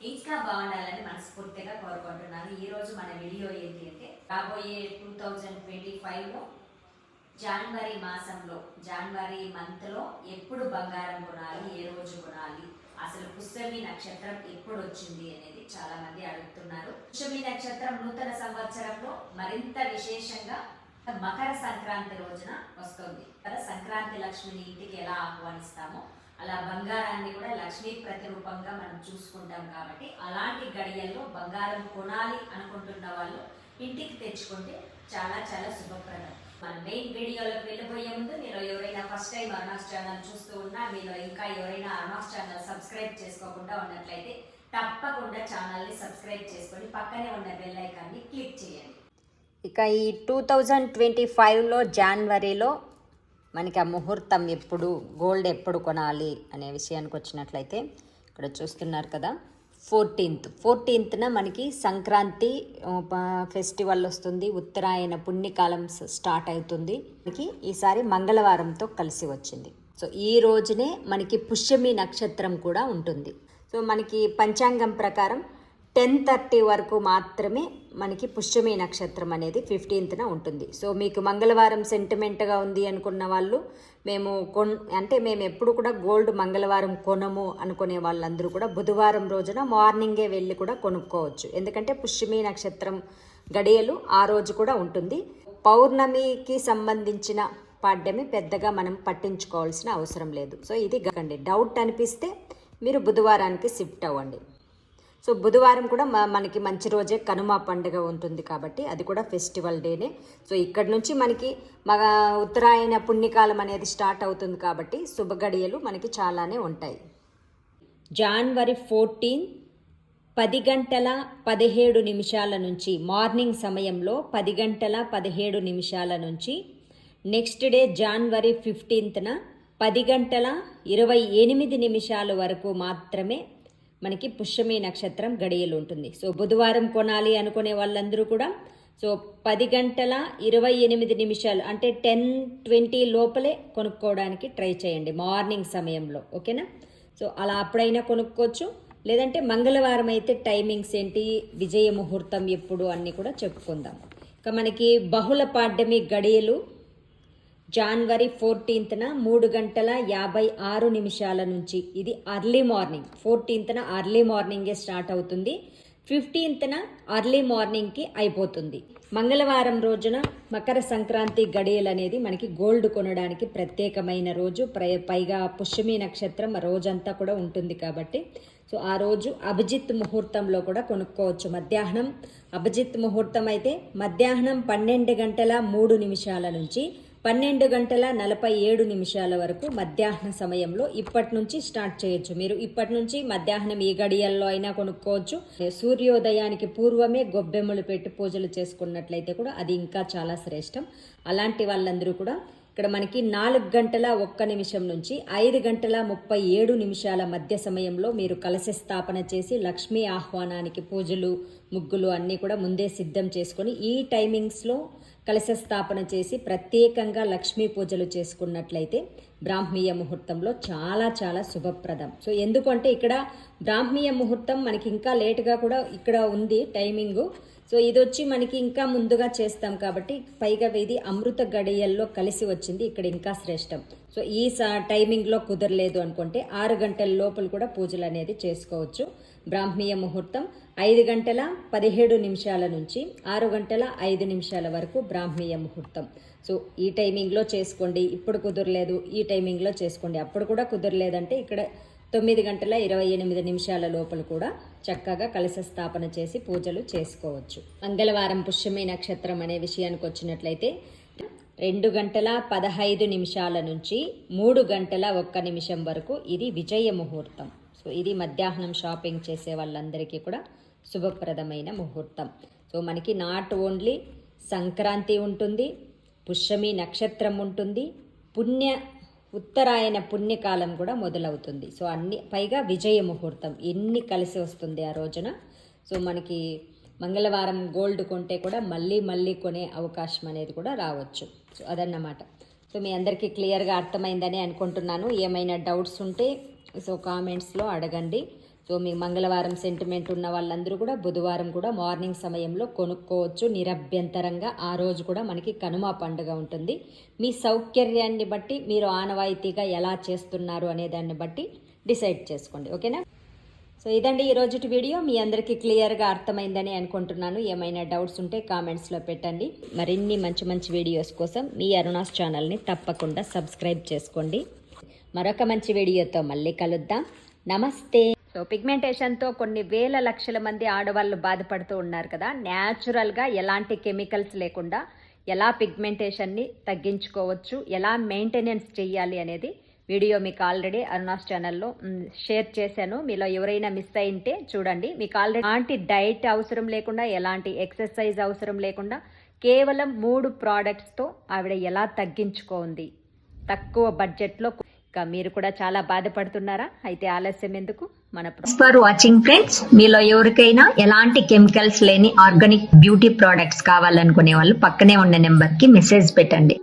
ఇంకా బాగుండాలని మనస్ఫూర్తిగా కోరుకుంటున్నాను. ఈ రోజు మన వీడియో ఏంటి అంటే రాబోయే టూ థౌజండ్ ట్వంటీ ఫైవ్లో జనవరి మాసంలో జనవరి మంత్లో ఎప్పుడు బంగారం కొనాలి ఏ రోజు కొనాలి అసలు పుష్యమి నక్షత్రం ఎప్పుడు వచ్చింది అనేది చాలా మంది అడుగుతున్నారు. పుష్యమి నక్షత్రం నూతన సంవత్సరంలో మరింత విశేషంగా మకర సంక్రాంతి రోజున వస్తుంది. కదా సంక్రాంతి లక్ష్మిని ఇంటికి ఎలా ఆహ్వానిస్తామో అలా బంగారాన్ని కూడా లక్ష్మీ ప్రతిరూపంగా మనం చూసుకుంటాం కాబట్టి అలాంటి గడియల్లో బంగారం కొనాలి అనుకుంటున్న వాళ్ళు ఇంటికి తెచ్చుకుంటే చాలా చాలా శుభప్రదం. మన మెయిన్ వీడియోలోకి వెళ్ళిపోయే ముందు మీరు ఎవరైనా ఫస్ట్ టైం అరుణాస్ ఛానల్ చూస్తూ ఉన్నా మీరు ఇంకా ఎవరైనా అరుణాస్ ఛానల్ సబ్స్క్రైబ్ చేసుకోకుండా ఉన్నట్లయితే తప్పకుండా ఛానల్ని సబ్స్క్రైబ్ చేసుకొని పక్కనే ఉన్న బెల్ ఐకాన్ని క్లిక్ చేయండి. ఇక ఈ టూ థౌజండ్ ట్వంటీ ఫైవ్లో జనవరిలో మనకి ఆ ముహూర్తం ఎప్పుడు గోల్డ్ ఎప్పుడు కొనాలి అనే విషయానికి వచ్చినట్లయితే ఇక్కడ చూస్తున్నారు కదా ఫోర్టీన్త్ ఫోర్టీన్త్న మనకి సంక్రాంతి ఫెస్టివల్ వస్తుంది ఉత్తరాయణ పుణ్యకాలం స్టార్ట్ అవుతుంది. మనకి ఈసారి మంగళవారంతో కలిసి వచ్చింది. సో ఈ రోజునే మనకి పుష్యమి నక్షత్రం కూడా ఉంటుంది. సో మనకి పంచాంగం ప్రకారం టెన్ థర్టీ వరకు మాత్రమే మనకి పుష్యమి నక్షత్రం అనేది ఫిఫ్టీన్త్న ఉంటుంది. సో మీకు మంగళవారం సెంటిమెంట్గా ఉంది అనుకున్న వాళ్ళు మేము కొన్ అంటే మేము ఎప్పుడు కూడా గోల్డ్ మంగళవారం కొనము అనుకునే వాళ్ళందరూ కూడా బుధవారం రోజున మార్నింగే వెళ్ళి కూడా కొనుక్కోవచ్చు. ఎందుకంటే పుష్యమి నక్షత్రం గడియలు ఆ రోజు కూడా ఉంటుంది. పౌర్ణమికి సంబంధించిన పాడ్యమి పెద్దగా మనం పట్టించుకోవాల్సిన అవసరం లేదు. సో ఇది గండి డౌట్ అనిపిస్తే మీరు బుధవారానికి షిఫ్ట్ అవ్వండి. సో బుధవారం కూడా మ- మనకి మంచి రోజే కనుమ పండుగ ఉంటుంది కాబట్టి అది కూడా ఫెస్టివల్ డేనే. సో ఇక్కడ నుంచి మనకి మగ ఉత్తరాయణ పుణ్యకాలం అనేది స్టార్ట్ అవుతుంది కాబట్టి శుభగడియలు మనకి చాలానే ఉంటాయి. జనవరి ఫోర్టీన్ పది గంటల పదిహేడు నిమిషాల నుంచి మార్నింగ్ సమయంలో పది గంటల పదిహేడు నిమిషాల నుంచి నెక్స్ట్ డే జనవరి ఫిఫ్టీన్త్న పది గంటల ఇరవై ఎనిమిది నిమిషాల వరకు మాత్రమే మనకి పుష్యమి నక్షత్రం గడియలు ఉంటుంది. సో బుధవారం కొనాలి అనుకునే వాళ్ళందరూ కూడా సో పది గంటల ఇరవై ఎనిమిది నిమిషాలు అంటే టెన్ ట్వంటీ లోపలే కొనుక్కోవడానికి ట్రై చేయండి మార్నింగ్ సమయంలో ఓకేనా? సో అలా అప్పుడైనా కొనుక్కోవచ్చు. లేదంటే మంగళవారం అయితే టైమింగ్స్ ఏంటి విజయ ముహూర్తం ఎప్పుడు అన్నీ కూడా చెప్పుకుందాం. ఇక మనకి బహుళ పాడ్యమి గడియలు జాన్వరి ఫోర్టీన్త్న మూడు గంటల యాభై ఆరు నిమిషాల నుంచి. ఇది అర్లీ మార్నింగ్ ఫోర్టీన్త్న అర్లీ మార్నింగే స్టార్ట్ అవుతుంది. ఫిఫ్టీన్త్న అర్లీ మార్నింగ్కి అయిపోతుంది. మంగళవారం రోజున మకర సంక్రాంతి గడియలు అనేది మనకి గోల్డ్ కొనడానికి ప్రత్యేకమైన రోజు. ప్రై- పైగా పుష్యమి నక్షత్రం రోజంతా కూడా ఉంటుంది కాబట్టి. సో ఆ రోజు అభిజిత్ ముహూర్తంలో కూడా కొనుక్కోవచ్చు మధ్యాహ్నం. అభిజిత్ ముహూర్తం అయితే మధ్యాహ్నం పన్నెండు గంటల మూడు నిమిషాల నుంచి పన్నెండు గంటల నలభై ఏడు నిమిషాల వరకు మధ్యాహ్న సమయంలో ఇప్పటి నుంచి స్టార్ట్ చేయొచ్చు. మీరు ఇప్పటి నుంచి మధ్యాహ్నం ఏ గడియల్లో అయినా కొనుక్కోవచ్చు. సూర్యోదయానికి పూర్వమే గొబ్బెమ్మలు పెట్టి పూజలు చేసుకున్నట్లయితే కూడా అది ఇంకా చాలా శ్రేష్టం. అలాంటి వాళ్ళందరూ కూడా ఇక్కడ మనకి నాలుగు గంటల ఒక్క నిమిషం నుంచి ఐదు గంటల ముప్పై ఏడు నిమిషాల మధ్య సమయంలో మీరు కలశ స్థాపన చేసి లక్ష్మీ ఆహ్వానానికి పూజలు ముగ్గులు అన్నీ కూడా ముందే సిద్ధం చేసుకొని ఈ టైమింగ్స్లో కలశ స్థాపన చేసి ప్రత్యేకంగా లక్ష్మీ పూజలు చేసుకున్నట్లయితే బ్రాహ్మీయ ముహూర్తంలో చాలా చాలా శుభప్రదం. సో ఎందుకంటే ఇక్కడ బ్రాహ్మీయ ముహూర్తం మనకి ఇంకా లేటుగా కూడా ఇక్కడ ఉంది టైమింగు. సో ఇది వచ్చి మనకి ఇంకా ముందుగా చేస్తాం కాబట్టి పైగా ఇది అమృత గడియల్లో కలిసి వచ్చింది ఇక్కడ ఇంకా శ్రేష్టం. సో ఈ సా టైమింగ్లో కుదరలేదు అనుకుంటే ఆరు గంటల లోపల కూడా పూజలు అనేది చేసుకోవచ్చు. బ్రాహ్మీయ ముహూర్తం ఐదు గంటల పదిహేడు నిమిషాల నుంచి ఆరు గంటల ఐదు నిమిషాల వరకు బ్రాహ్మీయ ముహూర్తం. సో ఈ టైమింగ్లో చేసుకోండి. ఇప్పుడు కుదరలేదు. ఈ టైమింగ్లో చేసుకోండి. అప్పుడు కూడా కుదరలేదంటే ఇక్కడ తొమ్మిది గంటల ఇరవై ఎనిమిది నిమిషాల లోపల కూడా చక్కగా కలశ స్థాపన చేసి పూజలు చేసుకోవచ్చు. మంగళవారం పుష్యమి నక్షత్రం అనే విషయానికి వచ్చినట్లయితే రెండు గంటల పదహైదు నిమిషాల నుంచి మూడు గంటల ఒక్క నిమిషం వరకు ఇది విజయ ముహూర్తం. సో ఇది మధ్యాహ్నం షాపింగ్ చేసే వాళ్ళందరికీ కూడా శుభప్రదమైన ముహూర్తం. సో మనకి నాట్ ఓన్లీ సంక్రాంతి ఉంటుంది పుష్యమి నక్షత్రం ఉంటుంది పుణ్య ఉత్తరాయణ పుణ్యకాలం కూడా మొదలవుతుంది. సో అన్ని పైగా విజయ ముహూర్తం ఎన్ని కలిసి వస్తుంది ఆ రోజున. సో మనకి మంగళవారం గోల్డ్ కొంటే కూడా మళ్ళీ మళ్ళీ కొనే అవకాశం అనేది కూడా రావచ్చు. సో అదన్నమాట. సో మీ అందరికీ క్లియర్గా అర్థమైందని అనుకుంటున్నాను. ఏమైనా డౌట్స్ ఉంటే సో కామెంట్స్లో అడగండి. సో మీ మంగళవారం సెంటిమెంట్ ఉన్న వాళ్ళందరూ కూడా బుధవారం కూడా మార్నింగ్ సమయంలో కొనుక్కోవచ్చు. నిరభ్యంతరంగా ఆ రోజు కూడా మనకి కనుమ పండుగ ఉంటుంది. మీ సౌకర్యాన్ని బట్టి మీరు ఆనవాయితీగా ఎలా చేస్తున్నారు అనే దాన్ని బట్టి డిసైడ్ చేసుకోండి. ఓకేనా సో ఇదండి ఈ రోజుటి వీడియో. మీ అందరికీ క్లియర్గా అర్థమైందని అనుకుంటున్నాను. ఏమైనా డౌట్స్ ఉంటే కామెంట్స్లో పెట్టండి. మరిన్ని మంచి మంచి వీడియోస్ కోసం మీ అరుణాస్ ఛానల్ని తప్పకుండా సబ్స్క్రైబ్ చేసుకోండి. మరొక మంచి వీడియోతో మళ్ళీ కలుద్దాం. నమస్తే. సో పిగ్మెంటేషన్తో కొన్ని వేల లక్షల మంది ఆడవాళ్ళు బాధపడుతూ ఉన్నారు కదా. న్యాచురల్గా ఎలాంటి కెమికల్స్ లేకుండా ఎలా పిగ్మెంటేషన్ని తగ్గించుకోవచ్చు ఎలా మెయింటెనెన్స్ చేయాలి అనేది వీడియో మీకు ఆల్రెడీ అరుణాస్ ఛానల్లో షేర్ చేశాను. మీలో ఎవరైనా మిస్ అయింటే చూడండి. మీకు ఆల్రెడీ ఎలాంటి డైట్ అవసరం లేకుండా ఎలాంటి ఎక్సర్సైజ్ అవసరం లేకుండా కేవలం మూడు ప్రోడక్ట్స్తో ఆవిడ ఎలా తగ్గించుకోంది. తక్కువ బడ్జెట్లో ఇంకా మీరు కూడా చాలా బాధపడుతున్నారా? అయితే ఆలస్యం ఎందుకు? మన ఫర్ వాచింగ్ ఫ్రెండ్స్ మీలో ఎవరికైనా ఎలాంటి కెమికల్స్ లేని ఆర్గానిక్ బ్యూటీ ప్రోడక్ట్స్ కావాలనుకునే వాళ్ళు పక్కనే ఉన్న నెంబర్కి మెసేజ్ పెట్టండి.